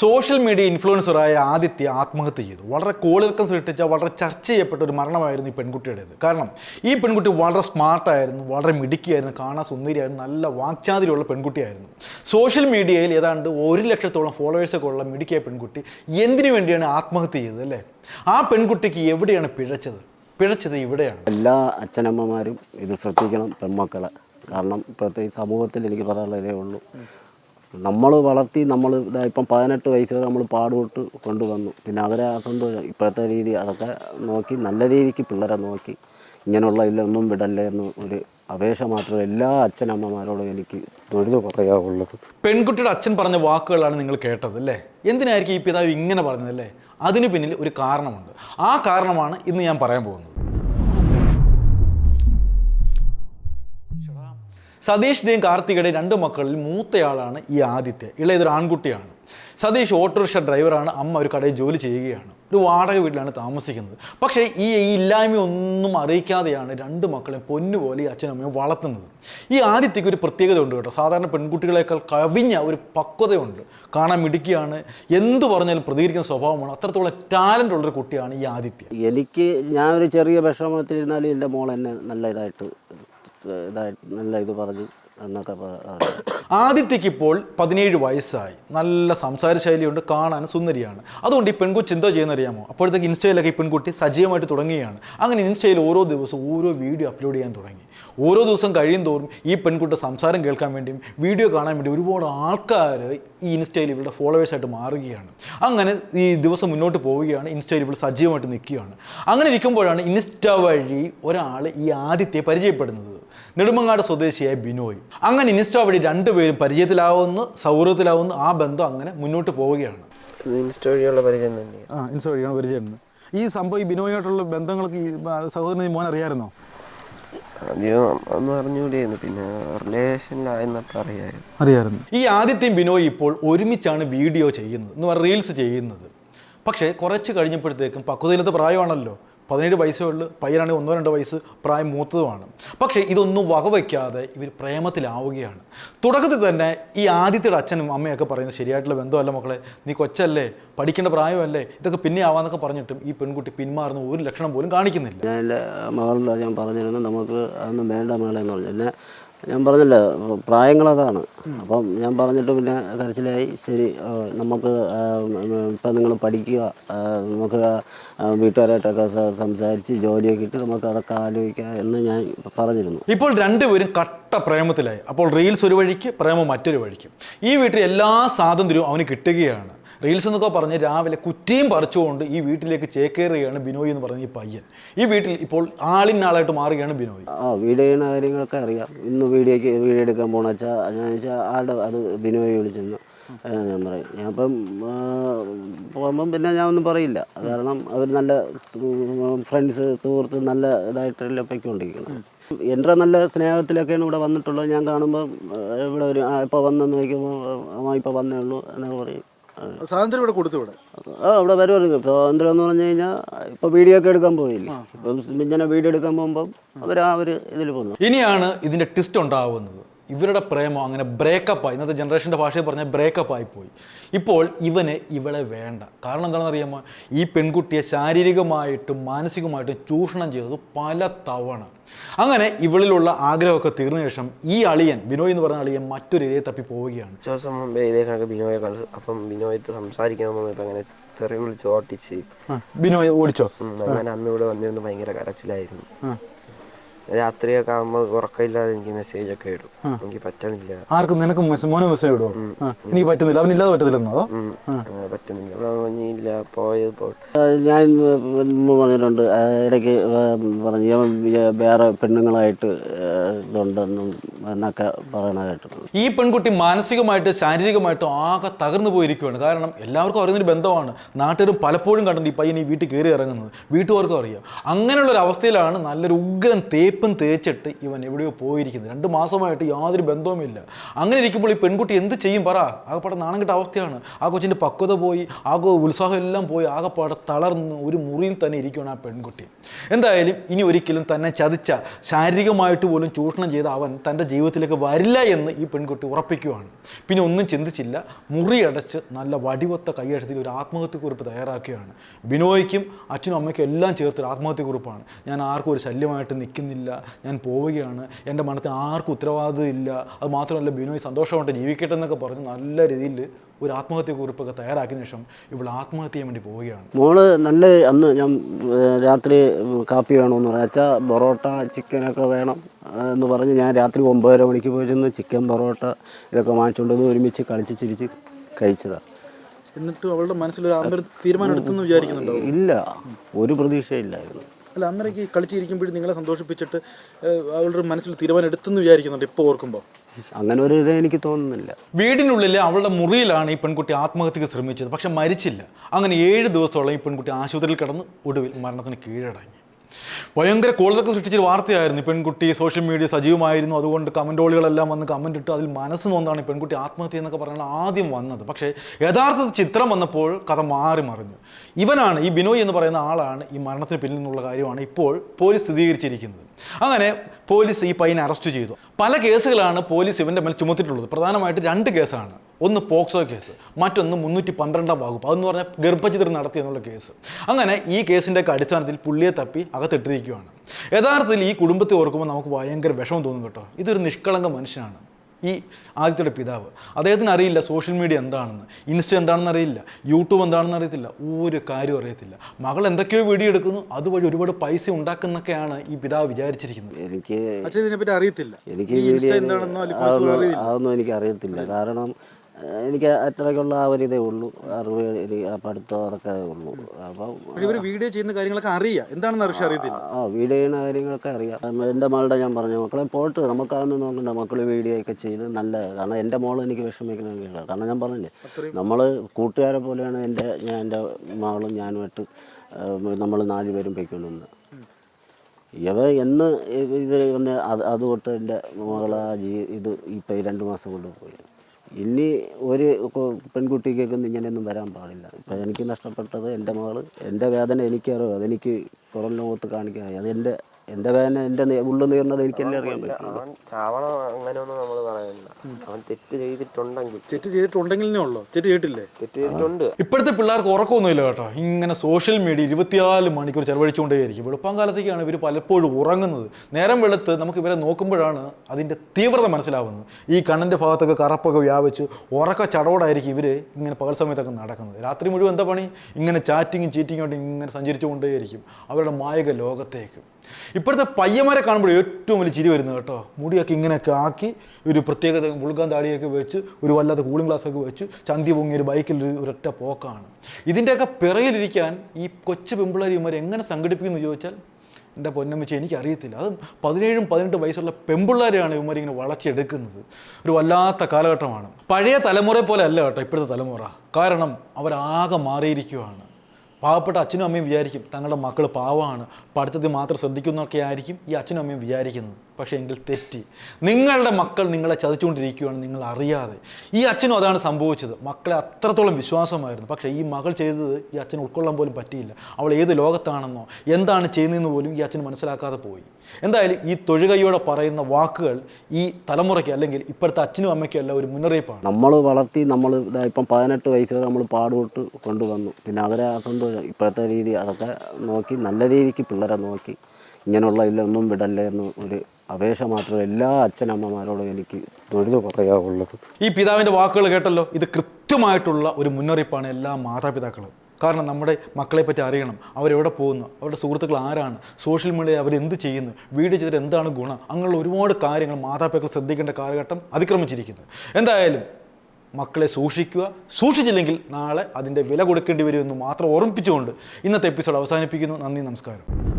Social media ഇൻഫ്ലുവൻസറായ Aditya ആത്മഹത്യ ചെയ്തു. വളരെ കോളിളക്കം സൃഷ്ടിച്ച വളരെ ചർച്ച ചെയ്യപ്പെട്ട ഒരു മരണമായിരുന്നു ഈ പെൺകുട്ടിയുടേത്. കാരണം ഈ പെൺകുട്ടി വളരെ സ്മാർട്ടായിരുന്നു വളരെ മിടുക്കിയായിരുന്നു കാണാൻ സുന്ദരിയായിരുന്നു നല്ല വാക്ചാതിരിയുള്ള പെൺകുട്ടിയായിരുന്നു. സോഷ്യൽ മീഡിയയിൽ ഏതാണ്ട് ഒരു ലക്ഷത്തോളം ഫോളോവേഴ്സൊക്കെ ഉള്ള മിടുക്കിയ പെൺകുട്ടി എന്തിനു വേണ്ടിയാണ് ആത്മഹത്യ ചെയ്തത് അല്ലേ? ആ പെൺകുട്ടിക്ക് എവിടെയാണ് പിഴച്ചത്? പിഴച്ചത് ഇവിടെയാണ്. എല്ലാ അച്ഛനമ്മമാരും ഇത് ശ്രദ്ധിക്കണം പെൺമക്കളെ. കാരണം ഇപ്പോഴത്തെ സമൂഹത്തിൽ എനിക്ക് പറയാനുള്ള ഇതേ ഉള്ളൂ. നമ്മൾ വളർത്തി നമ്മൾ ഇപ്പം പതിനെട്ട് വയസ്സ് വരെ നമ്മൾ പാടുപെട്ട് കൊണ്ടുവന്നു. പിന്നെ അവരെ സന്തോഷം ഇപ്പോഴത്തെ രീതി അതൊക്കെ നോക്കി നല്ല രീതിക്ക് പിള്ളേരെ നോക്കി. ഇങ്ങനെയുള്ള ഇതിലൊന്നും വിടല്ലേ എന്ന് ഒരു അപേക്ഷ മാത്രമേ എല്ലാ അച്ഛനമ്മമാരോടും എനിക്ക് തൊഴുതു പറയാവുള്ളത്. പെൺകുട്ടിയുടെ അച്ഛൻ പറഞ്ഞ വാക്കുകളാണ് നിങ്ങൾ കേട്ടത് അല്ലേ? എന്തിനായിരിക്കും ഈ പിതാവ് ഇങ്ങനെ പറഞ്ഞതല്ലേ അതിന് പിന്നിൽ ഒരു കാരണമുണ്ട്. ആ കാരണമാണ് ഇന്ന് ഞാൻ പറയാൻ പോകുന്നത്. സതീഷ് കാർത്തികയുടെയും കാർത്തികയുടെ രണ്ട് മക്കളിൽ മൂത്തയാളാണ് ഈ ആദിത്യ. ഇളയതൊരു ആൺകുട്ടിയാണ്. സതീഷ് ഓട്ടോറിക്ഷ ഡ്രൈവറാണ് അമ്മ ഒരു കടയിൽ ജോലി ചെയ്യുകയാണ്. ഒരു വാടക വീട്ടിലാണ് താമസിക്കുന്നത്. പക്ഷേ ഈ ഇല്ലായ്മയൊന്നും അറിയിക്കാതെയാണ് രണ്ട് മക്കളെയും പൊന്നുപോലെ ഈ അച്ഛനമ്മയും വളർത്തുന്നത്. ഈ ആദിത്യക്ക് ഒരു പ്രത്യേകത ഉണ്ട് കേട്ടോ. സാധാരണ പെൺകുട്ടികളെക്കാൾ കവിഞ്ഞ ഒരു പക്വതയുണ്ട്. കാണാൻ മിടുക്കിയാണ്. എന്ത് പറഞ്ഞാലും പ്രതികരിക്കുന്ന സ്വഭാവമാണ്. അത്രത്തോളം ടാലന്റ് ഉള്ളൊരു കുട്ടിയാണ് ഈ ആദിത്യ. എനിക്ക് ഞാൻ ഒരു ചെറിയ വിഷമത്തിലിരുന്നാലും എന്റെ മോൾ എന്നെ നല്ല ഇതായിട്ട് ഇതായിട്ട് നല്ല ഇത് പറഞ്ഞു എന്നൊക്കെ ആദിത്യക്ക് ഇപ്പോൾ പതിനേഴ് വയസ്സായി. നല്ല സംസാര ശൈലിയുണ്ട് കാണാൻ സുന്ദരിയാണ്. അതുകൊണ്ട് ഈ പെൺകുട്ടി എന്തോ ചെയ്യുന്ന അറിയാമോ അപ്പോഴത്തേക്ക് ഇൻസ്റ്റയിലൊക്കെ ഈ പെൺകുട്ടി സജീവമായിട്ട് തുടങ്ങുകയാണ്. അങ്ങനെ ഇൻസ്റ്റയിൽ ഓരോ ദിവസവും ഓരോ വീഡിയോ അപ്ലോഡ് ചെയ്യാൻ തുടങ്ങി. ഓരോ ദിവസം കഴിയും തോറും ഈ പെൺകുട്ടി സംസാരം കേൾക്കാൻ വേണ്ടിയും വീഡിയോ കാണാൻ വേണ്ടി ഒരുപാട് ആൾക്കാർ ഈ ഇൻസ്റ്റയിൽ ഇവരുടെ ഫോളോവേഴ്സായിട്ട് മാറുകയാണ്. അങ്ങനെ ഈ ദിവസം മുന്നോട്ട് പോവുകയാണ് ഇൻസ്റ്റയിൽ ഇവിടെ സജീവമായിട്ട് നിൽക്കുകയാണ്. അങ്ങനെ ഇരിക്കുമ്പോഴാണ് ഇൻസ്റ്റ വഴി ഒരാൾ ഈ ആദിത്യയെ പരിചയപ്പെടുന്നത്. നെടുമങ്ങാട് സ്വദേശിയായ ബിനോയ്. അങ്ങനെ ഇൻസ്റ്റ വഴി രണ്ടുപേരും പരിചയത്തിലാവുന്നു സൗഹൃദത്തിലാവുന്നു. ആ ബന്ധം അങ്ങനെ മുന്നോട്ട് പോവുകയാണ്. ഇൻസ്റ്റ വഴിയുള്ള പരിചയം തന്നെയാണ് ആ ഇൻസ്റ്റ വഴിയാണ് പരിചയപ്പെടുന്നത് ഈ സംഭവം ഈ ബിനോയായിട്ടുള്ള ബന്ധങ്ങൾക്ക് ഈ സഹോദരൻ മോൻ അറിയാമായിരുന്നോ ആദ്യം ഒന്നും പിന്നെ അറിയായിരുന്നു. അറിയാമായിരുന്നു ഈ ആദ്യത്തെയും ബിനോയ് ഇപ്പോൾ ഒരുമിച്ചാണ് വീഡിയോ ചെയ്യുന്നത് എന്ന് പറഞ്ഞാൽ റീൽസ് ചെയ്യുന്നത്. പക്ഷേ കുറച്ച് കഴിഞ്ഞപ്പോഴത്തേക്കും പക്വതയിലത്തെ പ്രായമാണല്ലോ. പതിനേഴ് വയസ്സേ ഉള്ളൂ. പയ്യനാണെങ്കിൽ ഒന്നോ രണ്ടോ വയസ്സ് പ്രായം മൂത്തതുമാണ്. പക്ഷേ ഇതൊന്നും വകവയ്ക്കാതെ ഇവർ പ്രേമത്തിലാവുകയാണ്. തുടക്കത്തിൽ തന്നെ ഈ ആദ്യത്തെ അച്ഛനും അമ്മയൊക്കെ പറയുന്നത് ശരിയായിട്ടുള്ള ബന്ധമല്ല മക്കളെ. നീ കൊച്ചല്ലേ പഠിക്കേണ്ട പ്രായമല്ലേ ഇതൊക്കെ പിന്നെ ആവാന്നൊക്കെ പറഞ്ഞിട്ടും ഈ പെൺകുട്ടി പിന്മാറുന്ന ഒരു ലക്ഷണം പോലും കാണിക്കുന്നില്ല. ഞാൻ എന്റെ മകളോട് ഞാൻ പറഞ്ഞിരുന്നു. നമുക്ക് അതൊന്നും വേണ്ട മേളെ എന്ന് പറഞ്ഞു. പിന്നെ ഞാൻ പറഞ്ഞില്ല പ്രായങ്ങളതാണ് അപ്പം ഞാൻ പറഞ്ഞിട്ട് പിന്നെ കരച്ചിലായി ശരി നമുക്ക് ഇപ്പം നിങ്ങൾ പഠിക്കുക നമുക്ക് വീട്ടുകാരായിട്ടൊക്കെ സംസാരിച്ച് ജോലിയൊക്കെ ഇട്ട് നമുക്ക് അതൊക്കെ ആലോചിക്കുക എന്ന് ഞാൻ പറഞ്ഞിരുന്നു. ഇപ്പോൾ രണ്ടുപേരും കട്ട പ്രേമത്തിലായി. അപ്പോൾ റീൽസ് ഒരു വഴിക്ക് പ്രേമം മറ്റൊരു വഴിക്ക്. ഈ വീട്ടിൽ എല്ലാ സ്വാതന്ത്ര്യവും അവന് കിട്ടുകയാണ്. റീൽസ് എന്നൊക്കെ പറഞ്ഞ് രാവിലെ കുറ്റിയും പറിച്ചുകൊണ്ട് ഈ വീട്ടിലേക്ക് ചേക്കേറുകയാണ് ബിനോയ് എന്ന് പറഞ്ഞ ഈ പയ്യൻ. ഈ വീട്ടിൽ ഇപ്പോൾ ആളിനാളായിട്ട് മാറുകയാണ് ബിനോയ്. ആ വീഡിയോ ചെയ്യുന്ന കാര്യങ്ങളൊക്കെ അറിയാം. ഇന്ന് വീഡിയോക്ക് വീഡിയോ എടുക്കാൻ പോകണ വെച്ചാൽ ഞാൻ വെച്ചാൽ ആളുടെ അത് ബിനോയ് വിളിച്ചിരുന്നു ആ, ഞാൻ പറയും. ഞാൻ ഇപ്പം പോകുമ്പം പിന്നെ ഞാൻ ഒന്നും പറയില്ല. കാരണം അവർ നല്ല ഫ്രണ്ട്സ് സുഹൃത്ത് നല്ല ഇതായിട്ടല്ലേ പൊയ്ക്കൊണ്ടിരിക്കുന്നത്. എന്റെ നല്ല സ്നേഹത്തിലൊക്കെയാണ് ഇവിടെ വന്നിട്ടുള്ളത്. ഞാൻ കാണുമ്പോൾ ഇവിടെ ഒരു ഇപ്പോൾ വന്നെന്ന് നോക്കുമ്പോൾ അമ്മ ഇപ്പോൾ വന്നേ ഉള്ളൂ എന്നൊക്കെ പറയും. സ്വാതന്ത്ര്യം ഇവിടെ കൊടുത്തു ഇവിടെ? ആ ഇവിടെ വരുമായിരുന്നു സ്വാതന്ത്ര്യം എന്ന് പറഞ്ഞു കഴിഞ്ഞാൽ ഇപ്പൊ വീഡിയോ ഒക്കെ എടുക്കാൻ പോയില്ലേ? ഇപ്പം ഇങ്ങനെ വീഡിയോ എടുക്കാൻ പോകുമ്പം അവർ ആ ഒരു ഇതിൽ പോകുന്നു. ഇനിയാണ് ഇതിന്റെ ട്വിസ്റ്റ് ഉണ്ടാവുന്നത്. ഇവരുടെ പ്രേമം അങ്ങനെ ബ്രേക്കപ്പ് ആയി. ഇന്നത്തെ ജനറേഷന്റെ ഭാഷയിൽ പറഞ്ഞാൽ ബ്രേക്കപ്പ് ആയിപ്പോയി ഇപ്പോൾ ഇവന് ഇവളെ വേണ്ട. കാരണം എന്താണെന്ന് അറിയാമോ? ഈ പെൺകുട്ടിയെ ശാരീരികമായിട്ടും മാനസികമായിട്ടും ചൂഷണം ചെയ്തത് പല തവണ. അങ്ങനെ ഇവളിലുള്ള ആഗ്രഹമൊക്കെ തീർന്ന ശേഷം ഈ അളിയൻ ബിനോയ് എന്ന് പറഞ്ഞ അളിയൻ മറ്റൊരു ഇരയെ തപ്പി പോവുകയാണ്. ബിനോയ് ദിവസം മുമ്പേ ഇതേ കണക്ക് ബിനോയെ കണ്ടു. അപ്പം ബിനോയത്ത് സംസാരിക്കാൻ വന്നപ്പോൾ അങ്ങനെ തെറി വിളിച്ച് ഓട്ടിച്ച് ബിനോയ് ഓടിച്ചോ? അങ്ങനെ അന്ന് ഇവിടെ വന്നിരുന്ന് ഭയങ്കര കരച്ചിലായിരുന്നു. രാത്രിയൊക്കെ ആകുമ്പോൾ ഉറക്കമില്ലാതെ എനിക്ക് മെസ്സേജ് ഒക്കെ ഇടും. എനിക്ക് പറ്റണില്ല. ആർക്കും നിനക്ക് മോനെ മെസ്സേജ് ഇടുമോ എനിക്ക് പറ്റുന്നില്ല. അവനില്ലാതെ പറ്റത്തില്ലെന്നോ? പറ്റുന്നില്ല. ഇല്ല പോയത് പോ ഞാൻ മുമ്പ് പറഞ്ഞിട്ടുണ്ട്. ഇടയ്ക്ക് പറഞ്ഞു. വേറെ പെണ്ണുങ്ങളായിട്ട് ഇതുണ്ടെന്നും എന്നൊക്കെ പറയണ കേട്ടിട്ടുണ്ട്. ഈ പെൺകുട്ടി മാനസികമായിട്ട് ശാരീരികമായിട്ടും ആകെ തകർന്നു പോയിരിക്കുകയാണ്. കാരണം എല്ലാവർക്കും അറിയുന്നൊരു ബന്ധമാണ്. നാട്ടുകാരും പലപ്പോഴും കണ്ടിട്ടുണ്ട് ഈ പയ്യൻ ഈ വീട്ടിൽ കയറി ഇറങ്ങുന്നത്. വീട്ടുകാർക്കും അറിയാം. അങ്ങനെയുള്ള ഒരു അവസ്ഥയിലാണ് നല്ലൊരു ഉഗ്രൻ തേപ്പും തേച്ചിട്ട് ഇവൻ എവിടെയോ പോയിരിക്കുന്നത്. രണ്ട് മാസമായിട്ട് യാതൊരു ബന്ധവുമില്ല അങ്ങനെ ഇരിക്കുമ്പോൾ ഈ പെൺകുട്ടി എന്ത് ചെയ്യും പറ. ആകെപ്പാടെ നാണം കിട്ട അവസ്ഥയാണ്. ആ കൊച്ചിന്റെ പക്വത പോയി ആകെ ഉത്സാഹം എല്ലാം പോയി ആകെപ്പാടെ തളർന്ന് ഒരു മുറിയിൽ തന്നെ ഇരിക്കുകയാണ് ആ പെൺകുട്ടി. എന്തായാലും ഇനി ഒരിക്കലും തന്നെ ചതിച്ച ശാരീരികമായിട്ട് പോലും ചൂഷണം ചെയ്ത അവൻ തന്റെ ജീവിതത്തിലേക്ക് വരില്ല എന്ന് ഈ പെൺകുട്ടി ഉറപ്പിക്കുകയാണ് പിന്നെ ഒന്നും ചിന്തിച്ചില്ല. മുറിയടച്ച് നല്ല വടിവത്ത കൈയഴുത്തിൽ ഒരു ആത്മഹത്യക്കുറിപ്പ് തയ്യാറാക്കുകയാണ്. ബിനോയ്ക്കും അച്ഛനും അമ്മയ്ക്കും എല്ലാം ചേർത്തൊരു ആത്മഹത്യക്കുറിപ്പാണ്. ഞാൻ ആർക്കും ഒരു ശല്യമായിട്ട് നിൽക്കുന്നില്ല. ഞാൻ പോവുകയാണ്. എന്റെ മനത്തിൽ ആർക്കും ഉത്തരവാദിത്വം ഇല്ല അത് മാത്രമല്ല ബിനോയ് സന്തോഷമായിട്ട് ജീവിക്കട്ടെ എന്നൊക്കെ പറഞ്ഞ് നല്ല രീതിയിൽ ഒരു ആത്മഹത്യ കുറിപ്പൊക്കെ തയ്യാറാക്കിയ ശേഷം ഇവൾ ആത്മഹത്യ ചെയ്യാൻ വേണ്ടി പോവുകയാണ്. മോൾ നല്ല അന്ന് ഞാൻ രാത്രി കാപ്പി വേണമെന്ന് പറഞ്ഞു. വെച്ചാൽ പൊറോട്ട ചിക്കനൊക്കെ വേണം എന്ന് പറഞ്ഞ് ഞാൻ രാത്രി ഒമ്പതര മണിക്ക് പോയിരുന്ന് ചിക്കൻ പൊറോട്ട ഇതൊക്കെ വാങ്ങിച്ചുകൊണ്ട് വന്ന് ഒരുമിച്ച് കളിച്ച് ചിരിച്ച് കഴിച്ചതാണ് എന്നിട്ട് അവളുടെ മനസ്സിൽ തീരുമാനം എടുത്തെന്ന് വിചാരിക്കുന്നുണ്ടോ? ഇല്ല. ഒരു പ്രതീക്ഷയില്ലായിരുന്നു. അല്ല അന്നേരം കളിച്ചിരിക്കുമ്പോഴും നിങ്ങളെ സന്തോഷിപ്പിച്ചിട്ട് അവളുടെ മനസ്സിൽ തീരുമാനം എടുത്തെന്ന് വിചാരിക്കുന്നുണ്ട്? ഇപ്പോൾ ഓർക്കുമ്പോൾ അങ്ങനെ ഒരു ഇത് എനിക്ക് തോന്നുന്നില്ല. വീടിനുള്ളിൽ അവളുടെ മുറിയിലാണ് ഈ പെൺകുട്ടി ആത്മഹത്യക്ക് ശ്രമിച്ചത്. പക്ഷെ മരിച്ചില്ല. അങ്ങനെ ഏഴ് ദിവസത്തോളം ഈ പെൺകുട്ടി ആശുപത്രിയിൽ കിടന്ന് ഒടുവിൽ മരണത്തിന് കീഴടങ്ങി. ഭയങ്കര കോളൊക്കെ സൃഷ്ടിച്ചൊരു വാർത്തയായിരുന്നു പെൺകുട്ടി സോഷ്യൽ മീഡിയ സജീവമായിരുന്നു. അതുകൊണ്ട് കമന്റോളികളെല്ലാം വന്ന് കമന്റ് ഇട്ട്. അതിൽ മനസ്സ് നൊന്നാണ് പെൺകുട്ടി ആത്മഹത്യ എന്നൊക്കെ പറഞ്ഞാൽ ആദ്യം വന്നത്. പക്ഷേ യഥാർത്ഥ ചിത്രം വന്നപ്പോൾ കഥ മാറി മറിഞ്ഞു. ഇവനാണ് ഈ ബിനോയ് എന്ന് പറയുന്ന ആളാണ് ഈ മരണത്തിന് പിന്നിൽ നിന്നുള്ള കാര്യമാണ് ഇപ്പോൾ പോലീസ് സ്ഥിരീകരിച്ചിരിക്കുന്നത്. അങ്ങനെ പോലീസ് ഈ പയ്യനെ അറസ്റ്റ് ചെയ്തു. പല കേസുകളാണ് പോലീസ് ഇവന്റെ മേൽ ചുമത്തിയിട്ടുള്ളത്. പ്രധാനമായിട്ട് രണ്ട് കേസാണ്. ഒന്ന് പോക്സോ കേസ് മറ്റൊന്ന് മുന്നൂറ്റി പന്ത്രണ്ടാം വകുപ്പ്. അതെന്ന് പറഞ്ഞാൽ ഗർഭചിത്രം നടത്തി എന്നുള്ള കേസ്. അങ്ങനെ ഈ കേസിന്റെ ഒക്കെ അടിസ്ഥാനത്തിൽ പുള്ളിയെ തപ്പി അകത്തിട്ടിരിക്കുകയാണ്. യഥാർത്ഥത്തിൽ ഈ കുടുംബത്തെ ഓർക്കുമ്പോൾ നമുക്ക് ഭയങ്കര വിഷമം തോന്നും കേട്ടോ. ഇതൊരു നിഷ്കളങ്ക മനുഷ്യനാണ്. ഈ ആദിത്യയുടെ പിതാവ്. അദ്ദേഹത്തിന് അറിയില്ല സോഷ്യൽ മീഡിയ എന്താണെന്ന്. ഇൻസ്റ്റ എന്താണെന്ന് അറിയില്ല. യൂട്യൂബ് എന്താണെന്ന് അറിയത്തില്ല. ഒരു കാര്യം അറിയത്തില്ല. മകൾ എന്തൊക്കെയോ വീഡിയോ എടുക്കുന്നു. അതുവഴി ഒരുപാട് പൈസ ഉണ്ടാക്കുന്നൊക്കെയാണ് ഈ പിതാവ് വിചാരിച്ചിരിക്കുന്നത്. എനിക്ക് ഇതിനെപ്പറ്റി അറിയത്തില്ല. എനിക്ക് അതൊന്നും എനിക്ക് അറിയത്തില്ല. കാരണം എനിക്ക് അത്രയ്ക്കുള്ള ആ ഒരു ഇതേ ഉള്ളൂ. അറിവ് ഒരു പഠിത്തം അതൊക്കെ ഉള്ളൂ. അപ്പോൾ ഇവർ വീഡിയോ ചെയ്യുന്ന കാര്യങ്ങളൊക്കെ അറിയാം. എന്താണെന്ന് അറിയാൻ അറിയത്തില്ല. ആ വീഡിയോ ചെയ്യുന്ന കാര്യങ്ങളൊക്കെ അറിയാം. എന്റെ എന്റെ മകളുടെ ഞാൻ പറഞ്ഞു മക്കളെ പോട്ട്. നമുക്കാണെന്ന് നോക്കണ്ട. മക്കൾ വീഡിയോ ഒക്കെ ചെയ്ത് നല്ല കാരണം എന്റെ മോൾ എനിക്ക് വിഷമിക്കണമെങ്കില്ല കാരണം ഞാൻ പറഞ്ഞില്ലേ നമ്മൾ കൂട്ടുകാരെ പോലെയാണ് എന്റെ ഞാൻ എന്റെ മകളും ഞാനുമായിട്ട് നമ്മൾ നാലുപേരും പൊയ്ക്കൊണ്ടുവന്നത് ഇവ എന്ന് ഇവർ വന്ന് അത് അത് തൊട്ട് എന്റെ മകളാ ജീ ഇത് ഇപ്പം ഈ രണ്ട് മാസം കൊണ്ട് പോയി. ഇനി ഒരു പെൺകുട്ടിക്കൊന്നും ഇങ്ങനെയൊന്നും വരാൻ പാടില്ല. ഇപ്പം എനിക്ക് നഷ്ടപ്പെട്ടത് എന്റെ മകൾ എന്റെ വേദന എനിക്കറിയാം. അതെനിക്ക് പുറം ലോകത്ത് കാണിക്കാൻ അത് എന്റെ എന്റെ വേദന എന്റെ ഉള്ളു നീർന്നത് എനിക്കല്ലേ അറിയാൻ പറ്റും അവൻ ചാവണം അങ്ങനെയൊന്നും നമ്മൾ പറയുന്നില്ല. അവൻ തെറ്റ് ചെയ്തിട്ടുണ്ടെങ്കിൽ തെറ്റ് ഉള്ളൂ? തെറ്റ് ചെയ്തിട്ടില്ലേ? തെറ്റ് ചെയ്തിട്ടുണ്ട്. ഇപ്പോഴത്തെ പിള്ളേർക്ക് ഉറക്കമൊന്നുമില്ല കേട്ടോ. ഇങ്ങനെ സോഷ്യൽ മീഡിയ ഇരുപത്തിനാല് മണിക്കൂർ ചെലവഴിച്ചുകൊണ്ടേയിരിക്കും. വെളുപ്പം കാലത്തേക്കാണ് ഇവർ പലപ്പോഴും ഉറങ്ങുന്നത്. നേരം വെളുത്ത് നമുക്ക് ഇവരെ നോക്കുമ്പോഴാണ് അതിന്റെ തീവ്രത മനസ്സിലാവുന്നത്. ഈ കണ്ണിന്റെ ഭാഗത്തൊക്കെ കറപ്പൊക്കെ വ്യാപിച്ച് ഉറക്ക ചടവോടായിരിക്കും ഇവർ ഇങ്ങനെ പകൽ സമയത്തൊക്കെ നടക്കുന്നത്. രാത്രി മുഴുവൻ എന്താ പണി? ഇങ്ങനെ ചാറ്റിങ്ങും ചീറ്റിങ്ങും ആയിട്ട് ഇങ്ങനെ സഞ്ചരിച്ചുകൊണ്ടേയിരിക്കും. അവരുടെ മായക ലോകത്തേക്ക്. ഇപ്പോഴത്തെ പയ്യന്മാരെ കാണുമ്പോൾ ഏറ്റവും വലിയ ചിരി വരുന്നത് കേട്ടോ. മുടിയൊക്കെ ഇങ്ങനെയൊക്കെ ആക്കി ഒരു പ്രത്യേകത മുൾഗാൻ താടിയൊക്കെ വെച്ച് ഒരു വല്ലാത്ത കൂളിംഗ് ഗ്ലാസ് ഒക്കെ വെച്ച് ചന്തി പൊങ്ങിയ ഒരു ബൈക്കിൽ ഒരു ഒരൊറ്റ പോക്കാണ്. ഇതിന്റെയൊക്കെ പിറകിലിരിക്കാൻ ഈ കൊച്ചു പെമ്പിള്ളേർ ഇവന്മാർ എങ്ങനെ സംഘടിപ്പിക്കുന്നു ചോദിച്ചാൽ എന്റെ പൊന്നമ്മച്ചി എനിക്കറിയത്തില്ല. അത് പതിനേഴും പതിനെട്ട് വയസ്സുള്ള പെമ്പിള്ളേരെയാണ് ഇവന്മാർ ഇങ്ങനെ വളച്ചെടുക്കുന്നത് ഒരു വല്ലാത്ത കാലഘട്ടമാണ്. പഴയ തലമുറയെ പോലെ അല്ല കേട്ടോ ഇപ്പോഴത്തെ തലമുറ. കാരണം അവരാകെ മാറിയിരിക്കുകയാണ് പാവപ്പെട്ട അച്ഛനും അമ്മയും വിചാരിക്കും തങ്ങളുടെ മക്കൾ പാവമാണ്. പഠിത്തത്തിൽ മാത്രം ശ്രദ്ധിക്കുന്നൊക്കെ ആയിരിക്കും ഈ അച്ഛനും അമ്മയും വിചാരിക്കുന്നത്. പക്ഷേ എങ്കിൽ തെറ്റി. നിങ്ങളുടെ മക്കൾ നിങ്ങളെ ചതിച്ചുകൊണ്ടിരിക്കുകയാണ് നിങ്ങൾ അറിയാതെ. ഈ അച്ഛനും അതാണ് സംഭവിച്ചത്. മക്കളെ അത്രത്തോളം വിശ്വാസമായിരുന്നു. പക്ഷേ ഈ മകൾ ചെയ്തത് ഈ അച്ഛൻ ഉൾക്കൊള്ളാൻ പോലും പറ്റിയില്ല. അവൾ ഏത് ലോകത്താണെന്നോ എന്താണ് ചെയ്യുന്നതെന്ന് പോലും ഈ അച്ഛൻ മനസ്സിലാക്കാതെ പോയി. എന്തായാലും ഈ തൊഴുകയോടെ പറയുന്ന വാക്കുകൾ ഈ തലമുറയ്ക്ക് അല്ലെങ്കിൽ ഇപ്പോഴത്തെ അച്ഛനും അമ്മയ്ക്കും എല്ലാം ഒരു മുന്നറിയിപ്പാണ്. നമ്മൾ വളർത്തി നമ്മൾ ഇപ്പം പതിനെട്ട് വയസ്സ് നമ്മൾ പാടുപെട്ട് കൊണ്ടുവന്നു. പിന്നെ അവരെ കൊണ്ട് ഇപ്പോഴത്തെ രീതി അതൊക്കെ നോക്കി നല്ല രീതിക്ക് പിള്ളേരെ നോക്കി. ഇങ്ങനെയുള്ള ഇല്ലൊന്നും വിടല്ലേ എന്ന് ഒരു അപേക്ഷ മാത്രമല്ല എല്ലാ അച്ഛനമ്മമാരോടും എനിക്ക് തൊഴുതു പറയാവുള്ളത് ഈ പിതാവിന്റെ വാക്കുകൾ കേട്ടല്ലോ ഇത് കൃത്യമായിട്ടുള്ള ഒരു മുന്നറിയിപ്പാണ് എല്ലാ മാതാപിതാക്കളും. കാരണം നമ്മുടെ മക്കളെ പറ്റി അറിയണം അവരെവിടെ പോകുന്നു അവരുടെ സുഹൃത്തുക്കൾ ആരാണ് സോഷ്യൽ മീഡിയ അവരെന്ത് ചെയ്യുന്നു വീഡിയോ ചെയ്തിട്ട് എന്താണ് ഗുണം അങ്ങനെയുള്ള ഒരുപാട് കാര്യങ്ങൾ മാതാപിതാക്കൾ ശ്രദ്ധിക്കേണ്ട കാലഘട്ടം അതിക്രമിച്ചിരിക്കുന്നു. എന്തായാലും മക്കളെ സൂക്ഷിക്കുക സൂക്ഷിച്ചില്ലെങ്കിൽ നാളെ അതിന്റെ വില കൊടുക്കേണ്ടി വരുമെന്ന് മാത്രം ഓർമ്മിപ്പിച്ചുകൊണ്ട് ഇന്നത്തെ എപ്പിസോഡ് അവസാനിപ്പിക്കുന്നു. നന്ദി നമസ്കാരം.